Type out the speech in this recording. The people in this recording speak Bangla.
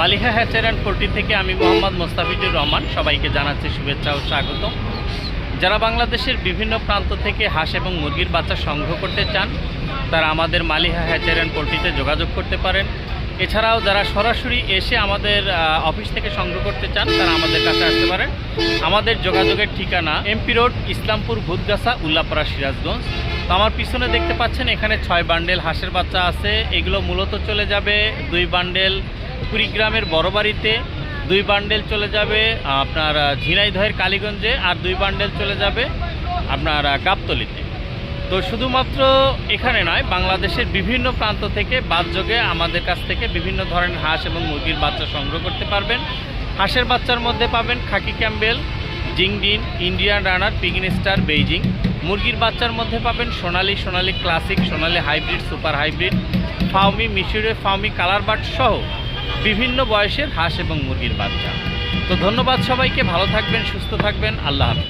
মালিহা হ্যাচার অ্যান্ড পোল্ট্রি থেকে আমি মোহাম্মদ মোস্তাফিজুর রহমান সবাইকে জানাচ্ছি শুভেচ্ছা ও স্বাগত যারা বাংলাদেশের বিভিন্ন প্রান্ত থেকে হাঁস এবং মুরগির বাচ্চা সংগ্রহ করতে চান, তারা আমাদের মালিহা হ্যাচার অ্যান্ড পোল্ট্রিতে যোগাযোগ করতে পারেন। এছাড়াও যারা সরাসরি এসে আমাদের অফিস থেকে সংগ্রহ করতে চান, তারা আমাদের কাছে আসতে পারেন। আমাদের যোগাযোগের ঠিকানা এমপি রোড, ইসলামপুর, ভূতগাছা, উল্লাপাড়া, সিরাজগঞ্জ। তো আমার পিছনে দেখতে পাচ্ছেন, এখানে ছয় বান্ডেল হাঁসের বাচ্চা আছে। এগুলো মূলত চলে যাবে দুই বান্ডেল কুড়িগ্রামের বড় বাড়িতে দুই বান্ডেল চলে যাবে আপনার ঝিনাইদহের কালীগঞ্জে আর দুই বান্ডেল চলে যাবে আপনার গাবতলিতে। তো শুধুমাত্র এখানে নয়, বাংলাদেশের বিভিন্ন প্রান্ত থেকে বাদযোগে আমাদের কাছ থেকে বিভিন্ন ধরনের হাঁস এবং মুরগির বাচ্চা সংগ্রহ করতে পারবেন। হাঁসের বাচ্চার মধ্যে পাবেন khaki Campbell, Jinding, Indian runner, Pekin star, Beijing. মুরগির বাচ্চার মধ্যে পাবেন Sonali Sonali classic, Sonali hybrid, super hybrid Fayoumi মিশরে ফাউমি কালার বাট সহ বিভিন্ন বয়সের হাঁস এবং মুরগির বাচ্চা। তো ধন্যবাদ সবাইকে, ভালো থাকবেন, সুস্থ থাকবেন, আল্লাহ হাফেজ।